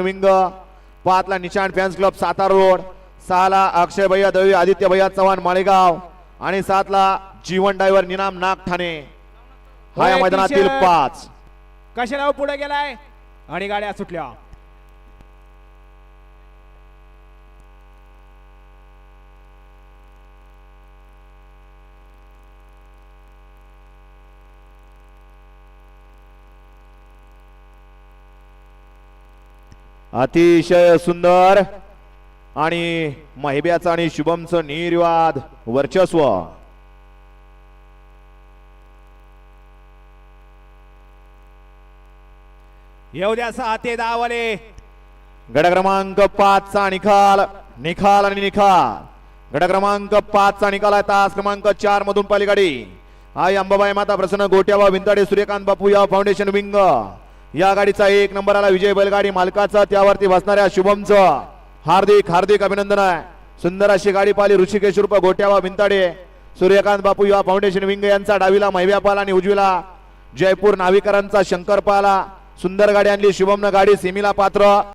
Wing पाचला निशाण fans club Satara road सहाला अक्षय भैया दळवी आदित्य भैया चव्हाण माळेगाव आणि सातला जीवन डायव्हर निनाम नाग ठाणे हा या होय, मैदानातील. पाच. कशाला पुढे गेलाय? आणि गाड्या सुटल्या. अतिशय सुंदर आणि महिब्याचं आणि शुभमचं निर्वाद वर्चस्व. येऊ द्या सहा ते दहा वाले गड क्रमांक पाच चा निकाल निकाल आणि निकाल. गड क्रमांक पाच चा निकाल आहे तास क्रमांक चार मधून पलीकडे. आई अंबाबाई माता प्रसन्न गोट्याबा विंताडे सूर्यकांत बापू या फाउंडेशन विंग. या गाडीचा एक नंबर आला विजय बैलगाडी मालकाचा त्यावरती बसणाऱ्या शुभमचं हार्दिक हार्दिक अभिनंदन आहे. सुंदर अशी गाडी पाहिली ऋषिकेश रूप गोट्यावा भिंताडे. सूर्यकांत बापू युवा फाउंडेशन विंग यांचा डावीला महिव्यापाल आणि उजवीला जयपूर नाविकरांचा शंकर पाला. सुंदर गाडी आणली शुभमनं गाडी सिमिला पात्र.